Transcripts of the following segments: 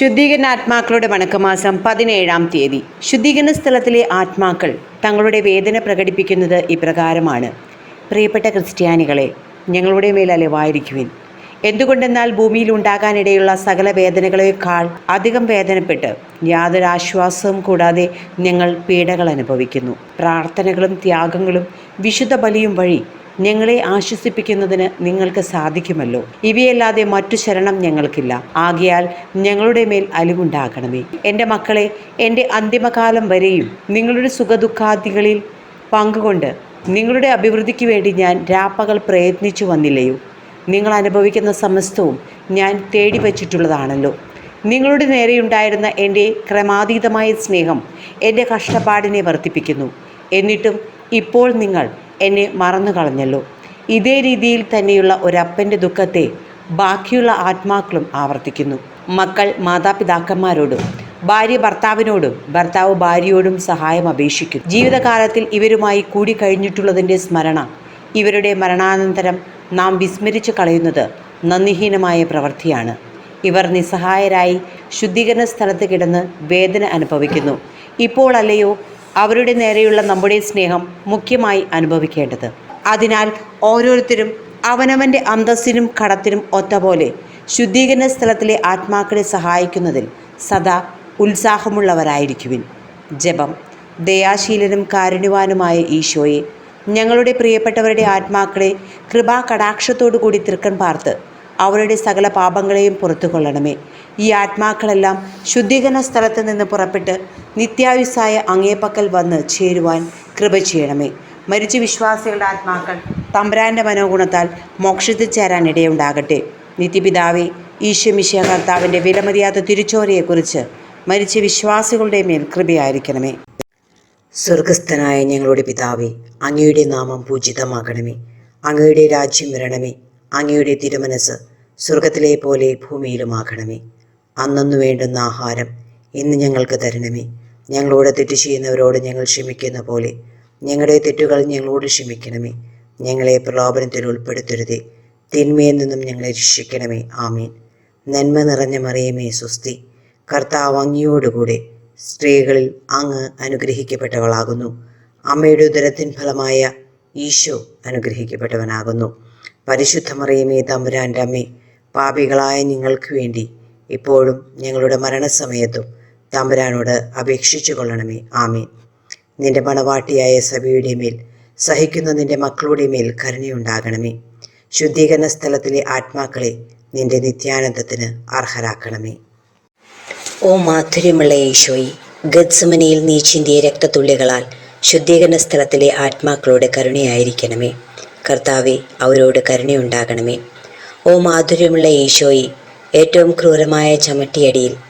ശുദ്ധീകരണ ആത്മാക്കളുടെ വണക്കമാസം പതിനേഴാം തീയതി. ശുദ്ധീകരണ സ്ഥലത്തിലെ ആത്മാക്കൾ തങ്ങളുടെ വേദന പ്രകടിപ്പിക്കുന്നത് ഇപ്രകാരമാണ്. പ്രിയപ്പെട്ട ക്രിസ്ത്യാനികളെ ഞങ്ങളുടെ മേൽ അലവായിരിക്കുവിൻ. എന്തുകൊണ്ടെന്നാൽ ഭൂമിയിൽ ഉണ്ടാകാനിടയുള്ള സകല വേദനകളേക്കാൾ അധികം വേദനപ്പെട്ട് യാതൊരു ആശ്വാസവും കൂടാതെ ഞങ്ങൾ പീഡകൾ അനുഭവിക്കുന്നു. പ്രാർത്ഥനകളും ത്യാഗങ്ങളും വിശുദ്ധ ബലിയും വഴി ഞങ്ങളെ ആശ്വസിപ്പിക്കുന്നതിന് നിങ്ങൾക്ക് സാധിക്കുമല്ലോ. ഇവയല്ലാതെ മറ്റു ശരണം ഞങ്ങൾക്കില്ല. ആകയാൽ ഞങ്ങളുടെ മേൽ അലിവുണ്ടാകണമേ. എന്റെ മക്കളെ എന്റെ അന്തിമകാലം വരെയും നിങ്ങളുടെ സുഖദുഃഖാദികളിൽ പങ്കുകൊണ്ട് നിങ്ങളുടെ അഭിവൃദ്ധിക്ക് വേണ്ടി ഞാൻ രാപ്പകൽ പ്രയത്നിച്ചു വന്നില്ലയോ? നിങ്ങൾ അനുഭവിക്കുന്ന സമസ്തവും ഞാൻ തേടി വച്ചിട്ടുള്ളതാണല്ലോ. നിങ്ങളുടെ നേരെയുണ്ടായിരുന്ന എന്റെ ക്രമാതീതമായ സ്നേഹം എന്റെ കഷ്ടപ്പാടിനെ വർദ്ധിപ്പിക്കുന്നു. എന്നിട്ടും ഇപ്പോൾ നിങ്ങൾ എന്നെ മറന്നു കളഞ്ഞല്ലോ. ഇതേ രീതിയിൽ തന്നെയുള്ള ഒരപ്പന്റെ ദുഃഖത്തെ ബാക്കിയുള്ള ആത്മാക്കളും ആവർത്തിക്കുന്നു. മക്കൾ മാതാപിതാക്കന്മാരോടും ഭാര്യ ഭർത്താവിനോടും ഭർത്താവ് ഭാര്യയോടും സഹായം അപേക്ഷിക്കും. ജീവിതകാലത്തിൽ ഇവരുമായി കൂടിക്കഴിഞ്ഞിട്ടുള്ളതിന്റെ സ്മരണ ഇവരുടെ മരണാനന്തരം നാം വിസ്മരിച്ചു കളയുന്നത് നന്ദിഹീനമായ പ്രവൃത്തിയാണ്. ഇവർ നിസ്സഹായരായി ശുദ്ധീകരണ സ്ഥലത്ത് കിടന്ന് വേദന അനുഭവിക്കുന്നു. ഇപ്പോൾ അല്ലയോ അവരുടെ നേരെയുള്ള നമ്മുടെ സ്നേഹം മുഖ്യമായി അനുഭവിക്കേണ്ടത്. അതിനാൽ ഓരോരുത്തരും അവനവന്റെ അന്തസ്സിനും കടത്തിനും ഒത്ത പോലെ ശുദ്ധീകരണ സ്ഥലത്തിലെ ആത്മാക്കളെ സഹായിക്കുന്നതിൽ സദാ ഉത്സാഹമുള്ളവരായിരിക്കുവിൻ. ജപം ദയാശീലനും കാരുണ്യവാനുമായ ഈശോയെ ഞങ്ങളുടെ പ്രിയപ്പെട്ടവരുടെ ആത്മാക്കളെ കൃപാ കടാക്ഷത്തോടു കൂടി തൃക്കൺ പാർത്ത് അവരുടെ സകല പാപങ്ങളെയും പുറത്തു കൊള്ളണമേ ഈ ആത്മാക്കളെല്ലാം ശുദ്ധീകരണ സ്ഥലത്ത് നിന്ന് പുറപ്പെട്ട് നിത്യായുസായ അങ്ങേപ്പക്കൽ വന്ന് ചേരുവാൻ കൃപ ചെയ്യണമേ. മരിച്ച വിശ്വാസികളുടെ ആത്മാക്കൾ തമ്പ്രാന്റെ മനോഗുണത്താൽ മോക്ഷത്തിൽ ചേരാൻ ഇടയുണ്ടാകട്ടെ നിത്യപിതാവെ ഈശ്വമിഷ്യ കർത്താവിന്റെ വിലമതിയാത്ത തിരിച്ചോരയെക്കുറിച്ച് മരിച്ച വിശ്വാസികളുടെ മേൽ കൃപയായിരിക്കണമേ. സ്വർഗസ്ഥനായ ഞങ്ങളുടെ പിതാവേ അങ്ങയുടെ നാമം പൂജിതമാകണമേ. അങ്ങയുടെ രാജ്യം വരണമേ. അങ്ങയുടെ തിരുമനസ് സ്വർഗത്തിലെ പോലെ ഭൂമിയിലുമാകണമേ. അന്നു വേണ്ടുന്ന ആഹാരം ഇന്ന് ഞങ്ങൾക്ക് തരണമേ. ഞങ്ങളോട് തെറ്റ് ചെയ്യുന്നവരോട് ഞങ്ങൾ ക്ഷമിക്കുന്ന പോലെ. ഞങ്ങളുടെ തെറ്റുകൾ ഞങ്ങളോട് ക്ഷമിക്കണമേ. ഞങ്ങളെ പ്രലോഭനത്തിൽ ഉൾപ്പെടുത്തരുതേ. തിന്മയിൽ നിന്നും ഞങ്ങളെ രക്ഷിക്കണമേ. ആമീൻ. നന്മ നിറഞ്ഞ മറിയമേ സുസ്തി. കർത്താവ് അങ്ങിയോടുകൂടെ സ്ത്രീകളിൽ അങ്ങ് അനുഗ്രഹിക്കപ്പെട്ടവളാകുന്നു. അമ്മയുടെ ഉദരത്തിൻ ഫലമായ ഈശോ അനുഗ്രഹിക്കപ്പെട്ടവനാകുന്നു. പരിശുദ്ധ മറിയമേ തമ്പുരാന്റെ അമ്മേ പാപികളായ നിങ്ങൾക്ക് വേണ്ടി ഇപ്പോഴും ഞങ്ങളുടെ മരണസമയത്തും തമ്പുരാനോട് അപേക്ഷിച്ചു കൊള്ളണമേ. ആമീൻ. നിന്റെ മണവാട്ടിയായ സഭയുടെ മേൽ സഹിക്കുന്ന നിന്റെ മക്കളുടെ മേൽ കരുണയുണ്ടാകണമേ. ശുദ്ധീകരണ സ്ഥലത്തിലെ ആത്മാക്കളെ നിന്റെ നിത്യാനന്ദത്തിന് അർഹരാക്കണമേ. ഓ മാധുര്യമുള്ള യേശോയി ഗദ്സമനയിൽ നീ ചിന്തിയ രക്തത്തുള്ളികളാൽ ശുദ്ധീകരണ സ്ഥലത്തിലെ ആത്മാക്കളോട് കരുണയായിരിക്കണമേ. കർത്താവെ അവരോട് കരുണയുണ്ടാകണമേ. ഓ മാധുര്യമുള്ള ഈശോയി ഏറ്റവും ക്രൂരമായ ചമട്ടിയടിയിൽ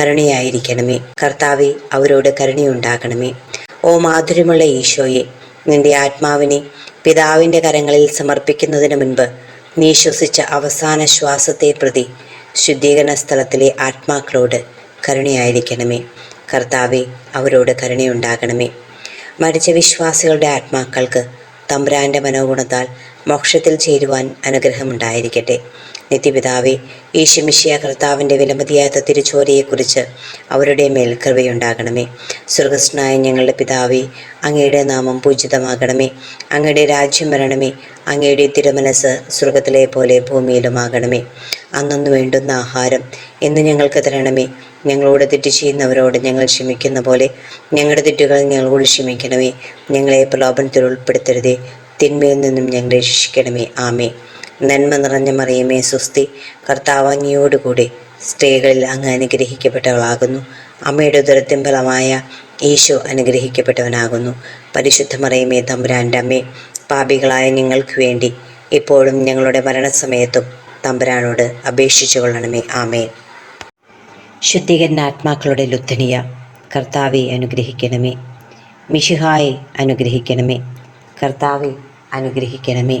കരുണയായിരിക്കണമേ. കർത്താവെ അവരോട് കരുണയുണ്ടാകണമേ. ഓ മാധുര്യമുള്ള ഈശോയെ നിന്റെ ആത്മാവിനെ പിതാവിന്റെ കരങ്ങളിൽ സമർപ്പിക്കുന്നതിന് മുൻപ് നീ ശ്വസിച്ച അവസാന ശ്വാസത്തെ പ്രതി ശുദ്ധീകരണ സ്ഥലത്തിലെ ആത്മാക്കളോട് കരുണയായിരിക്കണമേ. കർത്താവെ അവരോട് കരുണയുണ്ടാകണമേ. മരിച്ച വിശ്വാസികളുടെ ആത്മാക്കൾക്ക് തമ്പുരാന്റെ മനോഗുണത്താൽ മോക്ഷത്തിൽ ചേരുവാൻ അനുഗ്രഹമുണ്ടായിരിക്കട്ടെ. നിത്യപിതാവെ ഈശമിഷിയ കർത്താവിന്റെ വിലമതിയാത്ത തിരുച്ചോരയെക്കുറിച്ച് അവരുടെ മേൽ കൃപയുണ്ടാകണമേ. സ്വർഗസ്നായ ഞങ്ങളുടെ പിതാവെ അങ്ങയുടെ നാമം പൂജിതമാകണമേ. അങ്ങയുടെ രാജ്യം വരണമേ. അങ്ങയുടെ തിരുമനസ് സ്വർഗത്തിലെ പോലെ ഭൂമിയിലുമാകണമേ. അന്നു വേണ്ടുന്ന ആഹാരം എന്ന് ഞങ്ങൾക്ക് തരണമേ. ഞങ്ങളോട് തെറ്റ് ചെയ്യുന്നവരോട് ഞങ്ങൾ ക്ഷമിക്കുന്ന പോലെ ഞങ്ങളുടെ തെറ്റുകൾ ഞങ്ങളോട് ക്ഷമിക്കണമേ. ഞങ്ങളെ പ്രലോഭനത്തിൽ ഉൾപ്പെടുത്തരുതേ. തിന്മയിൽ നിന്നും ഞങ്ങളെ രക്ഷിക്കണമേ. ആമേ നന്മ നിറഞ്ഞ മറിയമേ സുസ്തി കർത്താവങ്ങിയോടുകൂടി സ്ത്രീകളിൽ അങ്ങ് അനുഗ്രഹിക്കപ്പെട്ടവളാകുന്നു. അമ്മയുടെ ഉദരത്തിൻ ഫലമായ ഈശോ അനുഗ്രഹിക്കപ്പെട്ടവനാകുന്നു. പരിശുദ്ധ മറിയമേ തമ്പുരാന്റെ അമ്മേ പാപികളായ ഞങ്ങൾക്ക് വേണ്ടി ഇപ്പോഴും ഞങ്ങളുടെ മരണസമയത്തും തമ്പുരാനോട് അപേക്ഷിച്ചു കൊള്ളണമേ. ആമേ ശുദ്ധീകരണ ആത്മാക്കളുടെ ലുദ്ധനിയ കർത്താവെ അനുഗ്രഹിക്കണമേ. മിഷിഹായെ അനുഗ്രഹിക്കണമേ. കർത്താവെ അനുഗ്രഹിക്കണമേ.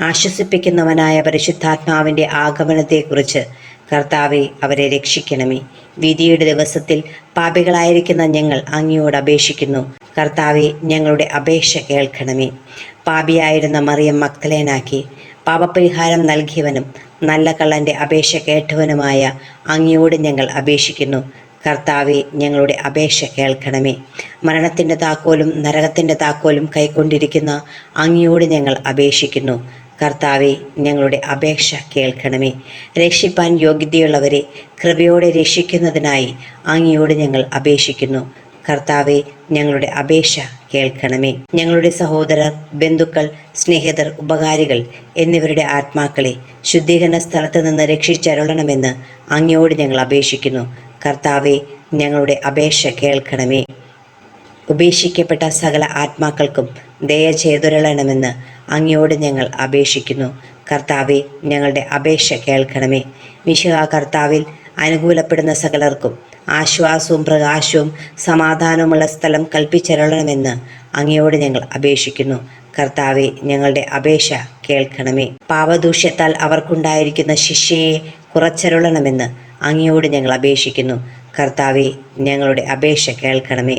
ആശ്വസിപ്പിക്കുന്നവനായ പരിശുദ്ധാത്മാവിന്റെ ആഗമനത്തെക്കുറിച്ച് കർത്താവെ അവരെ രക്ഷിക്കണമേ. വിധിയുടെ ദിവസത്തിൽ പാപികളായിരിക്കുന്ന ഞങ്ങൾ അങ്ങയോട് അപേക്ഷിക്കുന്നു. കർത്താവെ ഞങ്ങളുടെ അപേക്ഷ കേൾക്കണമേ. പാപിയായിരുന്ന മറിയം മക്തലേനാക്കി പാപപരിഹാരം നൽകിയവനും നല്ല കള്ളന്റെ അപേക്ഷ കേട്ടവനുമായ അങ്ങയോട് ഞങ്ങൾ അപേക്ഷിക്കുന്നു. കർത്താവെ ഞങ്ങളുടെ അപേക്ഷ കേൾക്കണമേ. മരണത്തിന്റെ താക്കോലും നരകത്തിന്റെ താക്കോലും കൈക്കൊണ്ടിരിക്കുന്ന അങ്ങയോട് ഞങ്ങൾ അപേക്ഷിക്കുന്നു. കർത്താവെ ഞങ്ങളുടെ അപേക്ഷ കേൾക്കണമേ. രക്ഷിപ്പാൻ യോഗ്യതയുള്ളവരെ കൃപയോടെ രക്ഷിക്കുന്നതിനായി അങ്ങയോട് ഞങ്ങൾ അപേക്ഷിക്കുന്നു. കർത്താവെ ഞങ്ങളുടെ അപേക്ഷ കേൾക്കണമേ. ഞങ്ങളുടെ സഹോദരർ ബന്ധുക്കൾ സ്നേഹിതർ ഉപകാരികൾ എന്നിവരുടെ ആത്മാക്കളെ ശുദ്ധീകരണ സ്ഥലത്ത് നിന്ന് രക്ഷിച്ചരുളണമെന്ന് അങ്ങയോട് ഞങ്ങൾ അപേക്ഷിക്കുന്നു. കർത്താവെ ഞങ്ങളുടെ അപേക്ഷ കേൾക്കണമേ. ഉപേക്ഷിക്കപ്പെട്ട സകല ആത്മാക്കൾക്കും ദയ ചെയ്തുരളണമെന്ന് അങ്ങയോട് ഞങ്ങൾ അപേക്ഷിക്കുന്നു. കർത്താവെ ഞങ്ങളുടെ അപേക്ഷ കേൾക്കണമേ. മിശിഹ കർത്താവിൽ അനുകൂലപ്പെടുന്ന സകലർക്കും ആശ്വാസവും പ്രകാശവും സമാധാനവുമുള്ള സ്ഥലം കൽപ്പിച്ചരളണമെന്ന് അങ്ങയോട് ഞങ്ങൾ അപേക്ഷിക്കുന്നു. കർത്താവെ ഞങ്ങളുടെ അപേക്ഷ കേൾക്കണമേ. പാപദൂഷ്യത്താൽ അവർക്കുണ്ടായിരിക്കുന്ന ശിക്ഷയെ കുറച്ചരുളണമെന്ന് അങ്ങയോട് ഞങ്ങൾ അപേക്ഷിക്കുന്നു. കർത്താവെ ഞങ്ങളുടെ അപേക്ഷ കേൾക്കണമേ.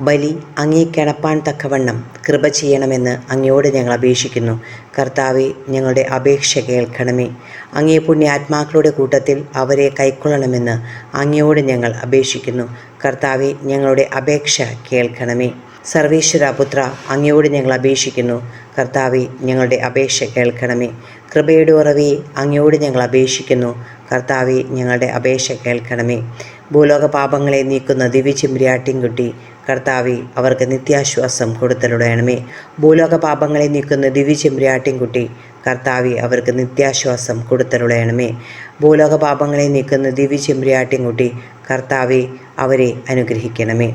ബലി അങ്ങേ കിണപ്പാൻ തക്കവണ്ണം കൃപ ചെയ്യണമെന്ന് അങ്ങയോട് ഞങ്ങൾ അപേക്ഷിക്കുന്നു. കർത്താവെ ഞങ്ങളുടെ അപേക്ഷ കേൾക്കണമേ. അങ്ങേ പുണ്യ ആത്മാക്കളുടെ കൂട്ടത്തിൽ അവരെ കൈക്കൊള്ളണമെന്ന് അങ്ങയോട് ഞങ്ങൾ അപേക്ഷിക്കുന്നു. കർത്താവെ ഞങ്ങളുടെ അപേക്ഷ കേൾക്കണമേ. സർവേശ്വര പുത്ര അങ്ങയോട് ഞങ്ങൾ അപേക്ഷിക്കുന്നു. കർത്താവെ ഞങ്ങളുടെ അപേക്ഷ കേൾക്കണമേ. കൃപയുടെ ഉറവേ അങ്ങയോട് ഞങ്ങൾ അപേക്ഷിക്കുന്നു. കർത്താവെ ഞങ്ങളുടെ അപേക്ഷ കേൾക്കണമേ. ഭൂലോക പാപങ്ങളെ നീക്കുന്ന ദിവ്യചിമ്പ്രിയാട്ടിൻകുട്ടി കർത്താവെ അവർക്ക് നിത്യാശ്വാസം കൊടുത്തലുടയണമേ. ഭൂലോക പാപങ്ങളെ നീക്കുന്ന ദിവ്യചിമ്പ്രിയാട്ടിൻകുട്ടി കർത്താവെ അവർക്ക് നിത്യാശ്വാസം കൊടുത്തലുടയണമേ. ഭൂലോക പാപങ്ങളെ നീക്കുന്ന ദിവ്യചിമ്പ്രിയാട്ടിൻകുട്ടി കർത്താവെ അവരെ അനുഗ്രഹിക്കണമേ.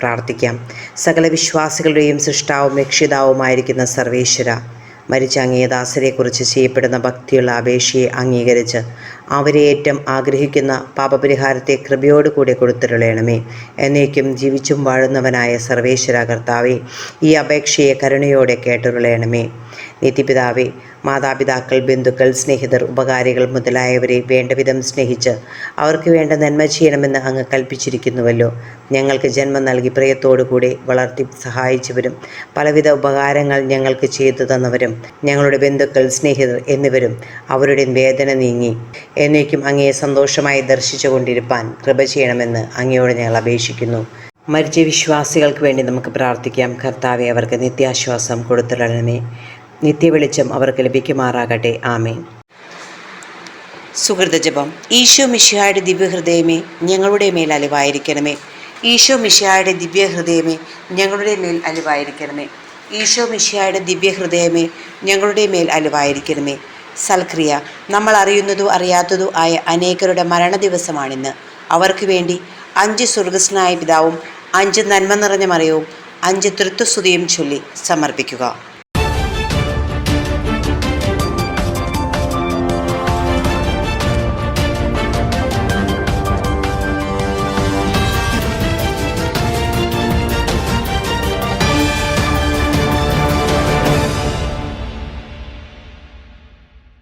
പ്രാർത്ഥിക്കാം. സകല വിശ്വാസികളുടെയും സൃഷ്ടാവും രക്ഷിതാവുമായിരിക്കുന്ന സർവേശ്വര മരിച്ച അങ്ങേ ദാസരെക്കുറിച്ച് ചെയ്യപ്പെടുന്ന ഭക്തിയുള്ള അപേക്ഷയെ അംഗീകരിച്ച് അവരെ ഏറ്റവും ആഗ്രഹിക്കുന്ന പാപപരിഹാരത്തെ കൃപയോടുകൂടെ കൊടുത്തിരളയണമേ. എന്നേക്കും ജീവിച്ചും വാഴുന്നവനായ സർവേശ്വര കർത്താവെ ഈ അപേക്ഷയെ കരുണയോടെ കേട്ടുരുളയണമേ. നിതിപിതാവെ മാതാപിതാക്കൾ ബന്ധുക്കൾ സ്നേഹിതർ ഉപകാരികൾ മുതലായവരെ വേണ്ടവിധം സ്നേഹിച്ച് അവർക്ക് വേണ്ട നന്മ ചെയ്യണമെന്ന് അങ്ങ് കൽപ്പിച്ചിരിക്കുന്നുവല്ലോ. ഞങ്ങൾക്ക് ജന്മം നൽകി പ്രിയത്തോടുകൂടി വളർത്തി സഹായിച്ചവരും പലവിധ ഉപകാരങ്ങൾ ഞങ്ങൾക്ക് ചെയ്തു തന്നവരും ഞങ്ങളുടെ ബന്ധുക്കൾ സ്നേഹിതർ എന്നിവരും അവരുടെ വേദന നീങ്ങി. എന്നേക്കും അങ്ങയെ സന്തോഷമായി ദർശിച്ചു കൊണ്ടിരിപ്പാൻ കൃപ ചെയ്യണമെന്ന് അങ്ങയോട് ഞങ്ങൾ അപേക്ഷിക്കുന്നു. മരിച്ച വിശ്വാസികൾക്ക് വേണ്ടി നമുക്ക് പ്രാർത്ഥിക്കാം. കർത്താവെ അവർക്ക് നിത്യാശ്വാസം കൊടുത്തിടണമേ നിത്യവെളിച്ചം അവർക്ക് ലഭിക്കുമാറാകട്ടെ. ആമേൻ. സുഹൃതജപം ഈശോ മിശിഹായുടെ ദിവ്യഹൃദയമേ ഞങ്ങളുടെ മേൽ അലിവായിരിക്കണമേ. ഈശോ മിശിഹായുടെ ദിവ്യഹൃദയമേ ഞങ്ങളുടെ മേൽ അലിവായിരിക്കണമേ. ഈശോ മിശിഹായുടെ ദിവ്യഹൃദയമേ ഞങ്ങളുടെ മേൽ അലിവായിരിക്കണമേ. സൽക്രിയ. നമ്മൾ അറിയുന്നതോ അറിയാത്തതോ ആയ അനേകരുടെ മരണദിവസമാണിന്ന്. അവർക്ക് വേണ്ടി അഞ്ച് സ്വർഗസ്നായ പിതാവും അഞ്ച് നന്മ നിറഞ്ഞ മറിയവും അഞ്ച് തൃത്വസ്തുതിയും ചൊല്ലി സമർപ്പിക്കുക.